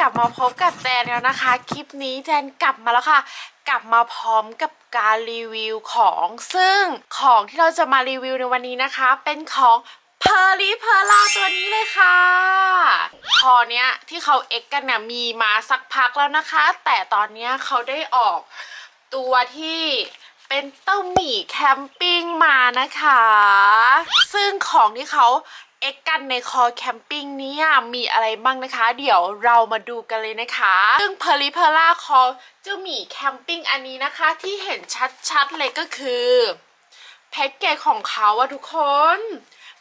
กลับมาพบกับแจนแล้วนะคะ คลิปนี้แจนกลับมาแล้วค่ะ กลับมาพร้อมกับการรีวิวของซึ่งของที่เราจะมารีวิวในวันนี้นะคะ เป็นของเพอร์ลีเพอร์ลาตัวนี้เลยค่ะพอเนี้ยที่เขาเอ็กกันเนี่ยมีมาสักพักแล้วนะคะ แต่ตอนเนี้ยเขาได้ออกตัวที่เป็นเต้าหมี่แคมปิ้งมานะคะ ซึ่งของที่เขา เอ็กกันในคอแคมปิ้งเนี้มีอะไรบ้างนะคะ เดี๋ยวเรามาดูกันเลยนะคะ ซึ่งเพลิเพล่าคอเจ้าหมี่แคมปิ้งอันนี้นะคะ ที่เห็นชัดๆเลยก็คือแพ็กเกจของเขาอะทุกคน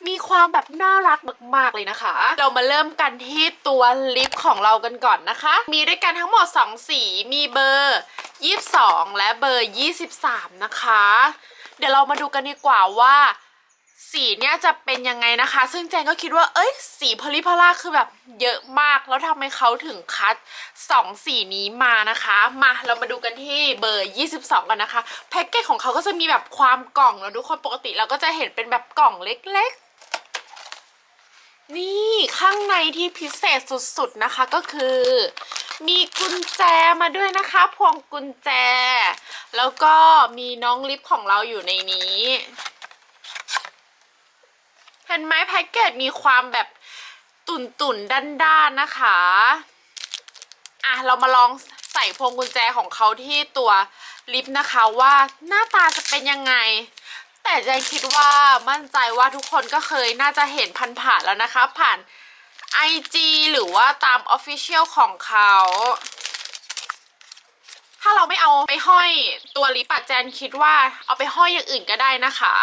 มีความแบบน่ารักมากๆเลยนะคะ เรามาเริ่มกันที่ตัวลิปของเรากันก่อนนะคะ มีด้วยกันทั้งหมด 2 สี มีเบอร์ 22 และเบอร์ 23 นะคะ เดี๋ยวเรามาดูกันดีกว่าว่า สีเนี่ยจะเป็นยังไงนะคะ ซึ่งแจงก็คิดว่า เอ้ย สีพลิพลาคือแบบเยอะมาก แล้วทำไมเขาถึงคัดสองสีนี้มานะคะ มาเรามาดูกันที่เบอร์ 22 กันนะคะ แพ็กเกจของเขาก็จะมีแบบความกล่องแล้วทุกคนปกติเราก็จะเห็นเป็นแบบกล่องเล็กๆ นี่ข้างในที่พิเศษสุดๆนะคะก็คือ มีกุญแจมาด้วยนะคะ พวงกุญแจ แล้วก็มีน้องลิฟของเราอยู่ในนี้ เห็นไหมแพ็กเกจมีความแบบตุ่นตุ่นด้านด้านๆนะคะ อะ เรามาลองใส่พวงกุญแจของเขาที่ตัวลิฟต์นะคะว่าหน้าตาจะเป็นยังไง แต่แจงคิดว่ามั่นใจว่าทุกคนก็เคยน่าจะเห็นพันผ่านแล้วนะคะ ผ่าน IG หรือว่าตาม Official ของเขาถ้าเราไม่เอาไปห้อยตัวลิปอะแจนคิดว่าเอาไปห้อยอย่างอื่นก็ได้นะคะ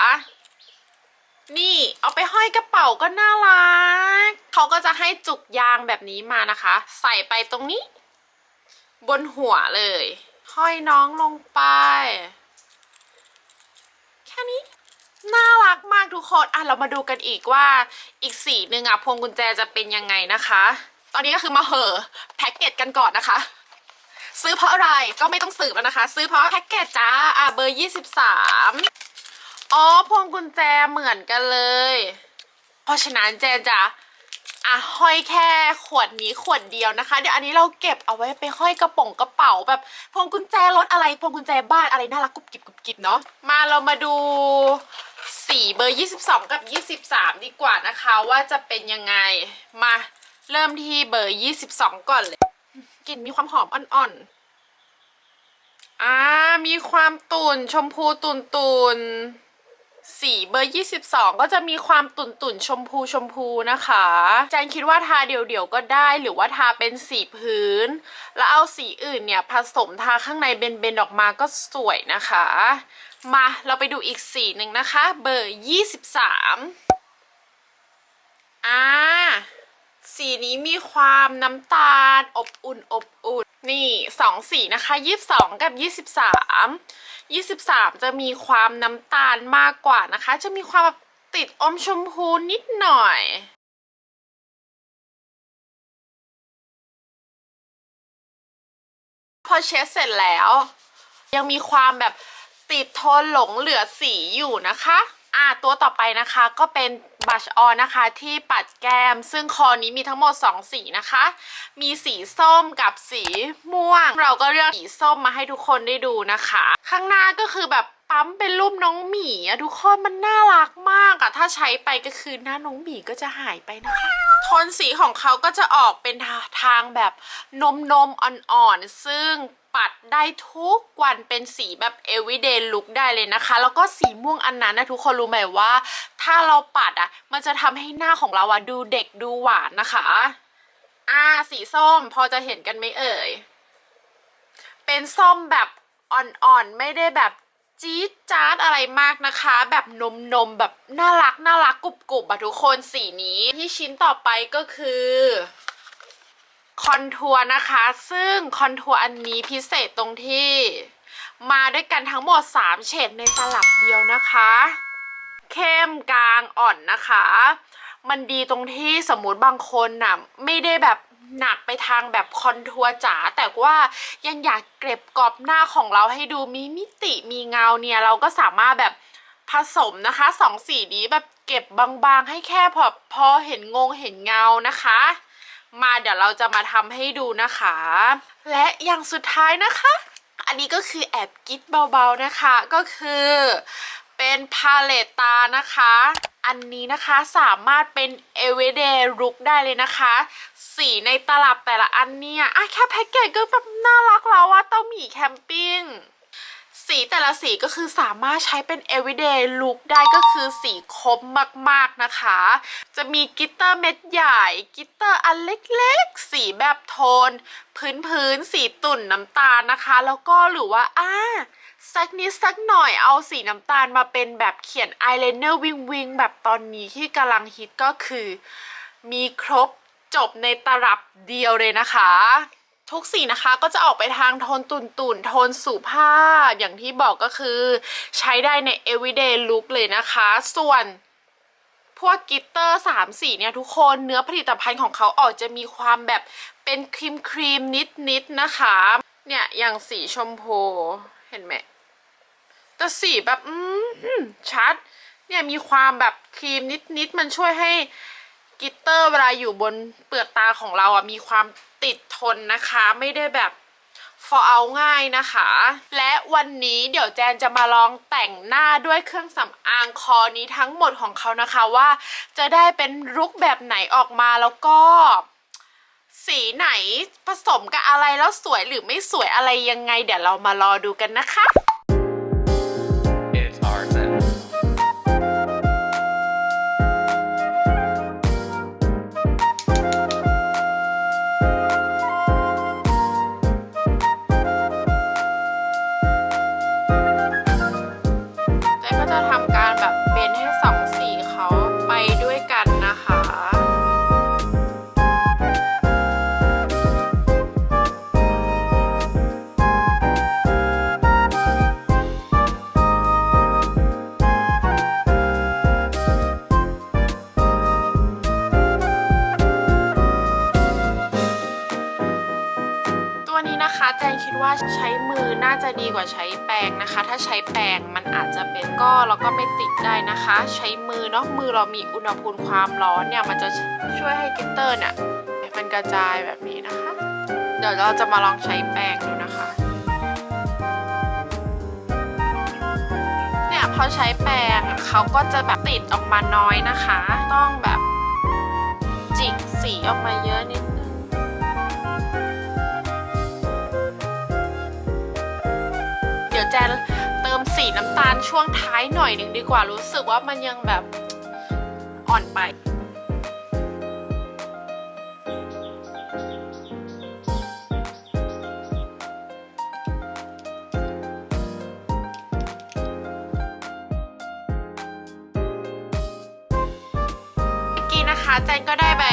นี่เอาไปห้อยกระเป๋าก็น่ารัก เขาก็จะให้จุกยางแบบนี้มานะคะ ใส่ไปตรงนี้ บนหัวเลย ห้อยน้องลงไป แค่นี้ น่ารักมากทุกคน อะเรามาดูกันอีกว่าอีกสีหนึ่งอะพวงกุญแจจะเป็นยังไงนะคะ ตอนนี้ก็คือมาเหอแพ็กเกจกันก่อนนะคะ ซื้อเพราะอะไรก็ไม่ต้องสืบแล้วนะคะ ซื้อเพราะแพ็กเกจจ้าอะเบอร์ยี่สิบสาม อ๋อพวงกุญแจเหมือนกันเลย เพราะฉะนั้นแจนจะอะห้อยแค่ขวดนี้ขวดเดียวนะคะ เดี๋ยวอันนี้เราเก็บเอาไว้ไปห้อยกระป๋องกระเป๋าแบบพวงกุญแจรถอะไรพวงกุญแจบ้านอะไรน่ารักกุบกิบกุบกิบเนาะมาเรามาดูสีเบอร์ 22 กับ 23 ดีกว่านะคะ ว่าจะเป็นยังไงมาเริ่มที่เบอร์ 22 ก่อนเลยกลิ่นมีความหอมอ่อนๆอ่ามีความตุ่นชมพูตุ่นตุ่นๆ สีเบอร์ 22 ก็จะมีความตุ่นตุ่นๆชมพูชมพูนะคะแจนคิดว่าทาเดี่ยวๆก็ได้หรือว่าทาเป็นสีพื้น แล้วเอาสีอื่นเนี่ยผสมทาข้างในเบนๆออกมาก็สวยนะคะ มาเราไปดูอีกสีหนึ่งนะคะ เบอร์ 23อ่าสีนี้มีความน้ำตาลอบอุ่นอบอุ่น นี่สองสีนะคะยี่สิบสองกับยี่สิบสามยี่สิบสามจะมีความน้ำตาลมากกว่านะคะ จะมีความแบบติดอมชมพูนิดหน่อยพอเช็ดเสร็จแล้ว ยังมีความแบบติดโทนหลงเหลือสีอยู่นะคะ อ่าตัวต่อไปนะคะก็เป็น บัชออนนะคะ ที่ปัดแก้ม ซึ่งคอนี้มีทั้งหมด 2 สีนะคะ มีสีส้มกับสีม่วง เราก็เลือกสีส้มมาให้ทุกคนได้ดูนะคะ ข้างหน้าก็คือแบบปั๊มเป็นรูปน้องหมีอะทุกคนมันน่ารักมากอะถ้าใช้ไปก็คือหน้าน้องหมีก็จะหายไปนะคะโทนสีของเขาก็จะออกเป็นทางแบบนมนมอ่อนๆซึ่งปัดได้ทุกวันเป็นสีแบบ everyday look ได้เลยนะคะ แล้วก็สีม่วงอันนั้นนะทุกคนรู้ไหมว่า ถ้าเราปัดอะมันจะทำให้หน้าของเราอะดูเด็กดูหวานนะคะ อ่าสีส้มพอจะเห็นกันไหมเอ่ย เป็นส้มแบบอ่อนๆ ไม่ได้แบบจี๊ดจ๊าดอะไรมากนะคะ แบบนมนมแบบน่ารักน่ารักกรุบกรุบอะทุกคนสีนี้ที่ชิ้นต่อไปก็คือคอนทัวร์นะคะ ซึ่งคอนทัวร์อันนี้พิเศษตรงที่ มาด้วยกันทั้งหมด 3 เฉดในตลับเดียวนะคะ เข้มกลางอ่อนนะคะ มันดีตรงที่สมมุติบางคนน่ะไม่ได้แบบหนักไปทางแบบคอนทัวร์จ๋าแต่ว่ายังอยากเก็บกรอบหน้าของเราให้ดูมีมิติมีเงาเนี่ยเราก็สามารถแบบผสมนะคะสองสีนี้แบบเก็บบางๆให้แค่พอพอเห็นงงเห็นเงานะคะ มาเดี๋ยวเราจะมาทำให้ดูนะคะ และอย่างสุดท้ายนะคะ อันนี้ก็คือแอบกิ๊ดเบาๆนะคะก็คือ เป็นพาเลตตานะคะ อันนี้นะคะสามารถเป็น everyday look ได้เลยนะคะ สีในตลับแต่ละอันเนี่ยอะแค่แพ็กเกจก็แบบน่ารักแล้วว่าเต้าหมีแคมปิ้ง สีแต่ละสีก็คือสามารถใช้เป็น everyday look ได้ก็คือสีคมมากๆนะคะ จะมีกิตเตอร์เม็ดใหญ่กิตเตอร์อันเล็กๆ สีแบบโทนพื้นพื้นๆ สีตุ่นน้ำตาลนะคะ แล้วก็หรือว่าอ่าสักนิดสักหน่อยเอาสีน้ำตาลมาเป็นแบบเขียนอายไลเนอร์วิงวิงแบบตอนนี้ที่กำลังฮิตก็คือ มีครบจบในตลับเดียวเลยนะคะ ทุกสีนะคะก็จะออกไปทางโทนตุ่นตุ่นๆโทนสุภาพ อย่างที่บอกก็คือใช้ได้ใน everyday look เลยนะคะ ส่วนพวกกิตเตอร์สามสีเนี่ยทุกคนเนื้อผลิตภัณฑ์ของเขาออกจะมีความแบบเป็นครีมครีมนิดนิดๆนะคะ เนี่ยอย่างสีชมพูเห็นไหมแต่สีแบบอืมชัด เนี่ยมีความแบบครีมนิดนิดๆมันช่วยให้กิตเตอร์เวลาอยู่บนเปลือกตาของเราอะมีความ ติดทนนะคะ ไม่ได้แบบฟอเอาง่ายนะคะ และวันนี้เดี๋ยวแจนจะมาลองแต่งหน้าด้วยเครื่องสำอางคอนี้ทั้งหมดของเขานะคะว่าจะได้เป็นลุคแบบไหนออกมาแล้วก็สีไหนผสมกับอะไรแล้วสวยหรือไม่สวยอะไรยังไง เดี๋ยวเรามารอดูกันนะคะ จะทำ ใช้มือน่าจะดีกว่าใช้แปรงนะคะ ถ้าใช้แปรงมันอาจจะเป็นก็แล้วก็ไม่ติดได้นะคะ ใช้มือเนาะมือเรามีอุณหภูมิความร้อนเนี่ยมันจะช่วยให้กลิตเตอร์เนี่ยมันกระจายแบบนี้นะคะ เดี๋ยวเราจะมาลองใช้แปรงดูนะคะ เนี่ยพอใช้แปรงเขาก็จะแบบติดออกมาน้อยนะคะ ต้องแบบจิกสีออกมาเยอะนิด จนเติมสีน้ำตาลช่วงท้ายหน่อยหนึ่งดีกว่ารู้สึกว่ามันยังแบบอ่อนไปเมื่อกี้นะคะแจนก็ได้ไป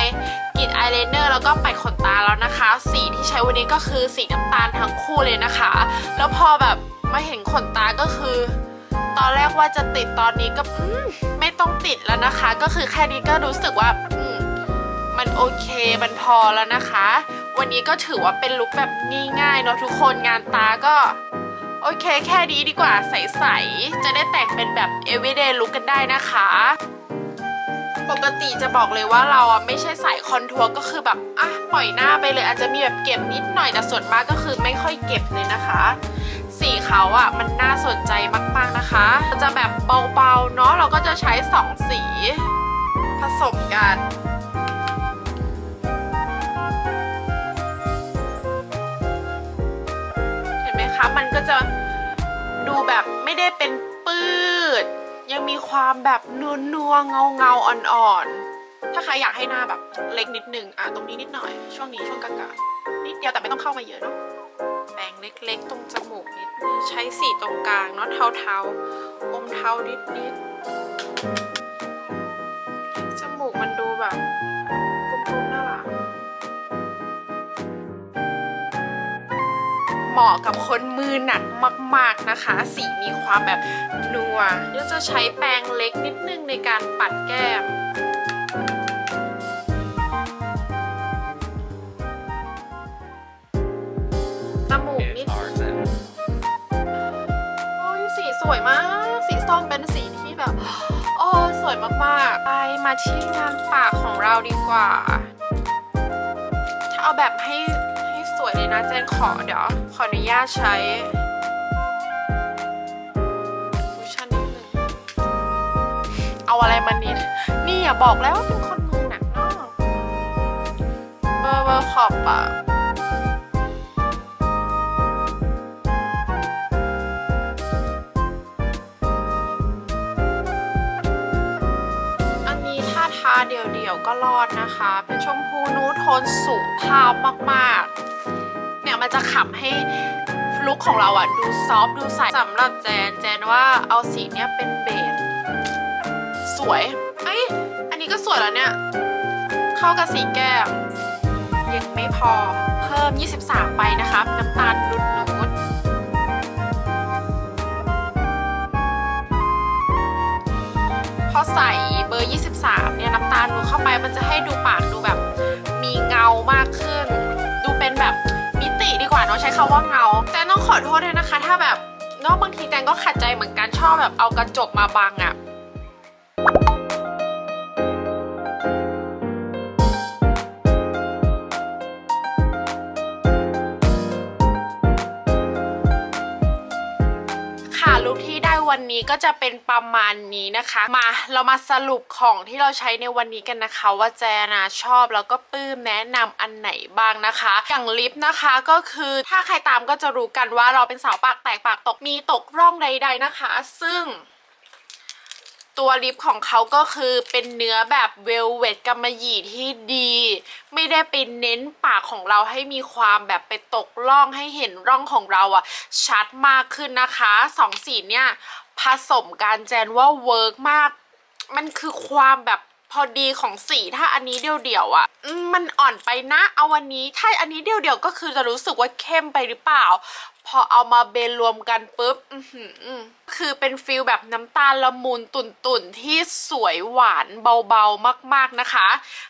กรีดอายไลเนอร์แล้วก็ปัดขนตาแล้วนะคะ สีที่ใช้วันนี้ก็คือสีน้ำตาลทั้งคู่เลยนะคะ แล้วพอแบบ มาเห็นขนตาก็คือ ตอนแรกว่าจะติดตอนนี้ก็ไม่ต้องติดแล้วนะคะ ก็คือแค่นี้ก็รู้สึกว่าอืมมันโอเคมันพอแล้วนะคะ วันนี้ก็ถือว่าเป็นลุคแบบง่ายๆเนาะทุกคนงานตาก็โอเคแค่นี้ดีกว่าใสๆจะได้แต่งเป็นแบบ everyday look กันได้นะคะ ปกติจะบอกเลยว่าเราอะไม่ใช่สายคอนทัวร์ก็คือแบบอะปล่อยหน้าไปเลยอาจจะมีแบบเก็บนิดหน่อยแต่ส่วนมากก็คือไม่ค่อยเก็บเลยนะคะ สีเขาอะมันน่าสนใจมากๆนะคะจะแบบเบาๆเนาะเราก็จะใช้สองสี ผสมกันเห็นไหมคะมันก็จะดูแบบไม่ได้เป็นปื้ดยังมีความแบบนัวนัวๆเงาเงาๆอ่อนๆ ถ้าใครอยากให้หน้าแบบเล็กนิดนึงอะตรงนี้นิดหน่อย ช่วงนี้ช่วงกลางๆนิดเดียวแต่ไม่ต้องเข้ามาเยอะเนาะ เล็กๆ ตรงจมูกนิดนึงใช้สีตรงกลางเนาะเทาๆ อมเทานิดๆ จมูกมันดูแบบกลมๆน่ารักเหมาะกับคนมือหนักมากๆนะคะ สีมีความแบบนัวเดี๋ยวจะใช้แปรงเล็กนิดนึงในการปัดแก้ม มาที่งานปากของเราดีกว่า ถ้าเอาแบบให้ให้สวยเลยนะเจนขอเดี๋ยว ขออนุญาตใช้คุชชั่นนิดนึงเอาอะไรมานิดนี่อย่าบอกแล้วว่าเป็นคนมือหนักเนอกเบอร์เบอร์ขอบอะอั เดี่ยวๆก็รอดนะคะ เป็นชมพูนูดโทนสูงภาพมากๆ เนี่ยมันจะขับให้ลุคของเราอะดูซอฟดูใสสำหรับแจนแจนว่าเอาสีเนี้ยเป็นเบสสวยเอ้ยอันนี้ก็สวยแล้วเนี่ย เข้ากับสีแก้มยังไม่พอเพิ่ม 23 ไปนะคะน้ำตาลนุดนุดพอใส่เบอร์ 23เนี่ย คาว่าเงาแต่ต้องขอโทษด้วยนะคะ ถ้าแบบนอกบางทีแตงก็ขัดใจเหมือนกันชอบแบบเอากระจกมาบังอะ คที่ได้วันนี้ก็จะเป็นประมาณนี้นะคะ มาเรามาสรุปของที่เราใช้ในวันนี้กันนะคะ ว่าแจนะชอบแล้วก็ปลื้มแนะนำอันไหนบ้างนะคะ อย่างลิปนะคะก็คือถ้าใครตามก็จะรู้กันว่าเราเป็นสาวปากแตกปากตกมีตกร่องใด ๆนะคะ ซึ่ง ตัวลิปของเขาก็คือเป็นเนื้อแบบเวลเวดกำมะหยี่ที่ดี ไม่ได้ไปเน้นปากของเราให้มีความแบบไปตกร่องให้เห็นร่องของเราอะชัดมากขึ้นนะคะสองสีเนี่ยผสมกันแจนว่าเวิร์กมาก มันคือความแบบ อดีของสีถ้าอันนี้เดี่ยวๆอะ่ะมันอ่อนไปนะเอาวันนี้ถ้าอันนี้เดี่ยวๆก็คือจะรู้สึกว่าเข้มไปหรือเปล่า พอเอามาเบนรวมกันปุ๊บคือเป็นฟิลแบบน้ำตาลละมุนตุ่นๆที่สวยหวานเบาๆมากๆนะคะ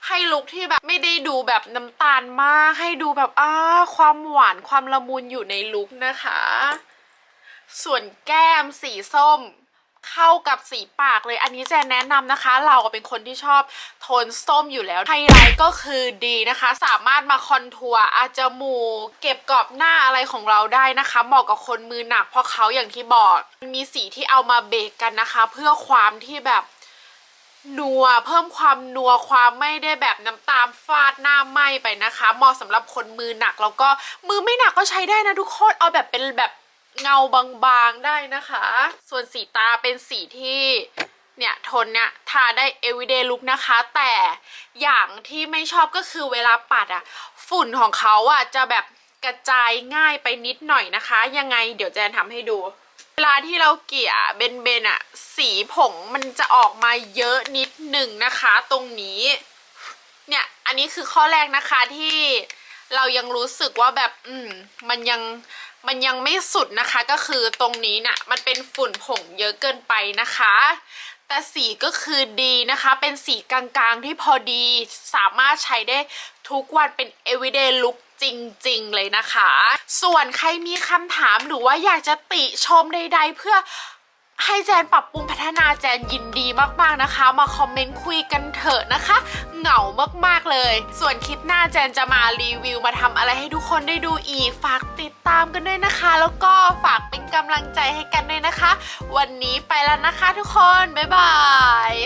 ให้ลุคที่แบบไม่ได้ดูแบบน้ำตาลมากให้ดูแบบอ้าความหวานความละมุนอยู่ในลุคนะคะ ส่วนแก้มสีส้ม เข้ากับสีปากเลยอันนี้แจนแนะนำนะคะ เราเป็นคนที่ชอบโทนส้มอยู่แล้วไฮไลท์ก็คือดีนะคะ สามารถมาคอนทัวร์อาจจะมูกเก็บกรอบหน้าอะไรของเราได้นะคะเหมาะกับคนมือหนักเพราะเขาอย่างที่บอกมันมีสีที่เอามาเบรกกันนะคะ เพื่อความที่แบบนัวเพิ่มความนัวความไม่ได้แบบน้ำตาลฟาดหน้าไหมไปนะคะเหมาะสำหรับคนมือหนักแล้วก็มือไม่หนักก็ใช้ได้นะทุกคนเอาแบบเป็นแบบ เงาบางๆได้นะคะ ส่วนสีตาเป็นสีที่เนี่ยโทนเนี่ยทาได้ everyday look นะคะ แต่อย่างที่ไม่ชอบก็คือเวลาปัดอะฝุ่นของเขาอะจะแบบกระจายง่ายไปนิดหน่อยนะคะ ยังไงเดี๋ยวแจนทำให้ดู เวลาที่เราเกลี่ยเบนเบนอะสีผงมันจะออกมาเยอะนิดหนึ่งนะคะ ตรงนี้ เนี่ยอันนี้คือข้อแรกนะคะที่เรายังรู้สึกว่าแบบ อืม มันยัง มันยังไม่สุดนะคะก็คือตรงนี้น่ะมันเป็นฝุ่นผงเยอะเกินไปนะคะ แต่สีก็คือดีนะคะ เป็นสีกลางๆที่พอดีสามารถใช้ได้ทุกวันเป็น everyday look จริงๆเลยนะคะ ส่วนใครมีคำถามหรือว่าอยากจะติชมใดๆเพื่อ ให้แจนปรับปรุงพัฒนาแจนยินดีมากๆนะคะ มาคอมเมนต์คุยกันเถอะนะคะ เหงามากๆเลย ส่วนคลิปหน้าแจนจะมารีวิวมาทำอะไรให้ทุกคนได้ดูอีก ฝากติดตามกันด้วยนะคะ แล้วก็ฝากเป็นกำลังใจให้กันด้วยนะคะ วันนี้ไปแล้วนะคะทุกคน บ๊ายบาย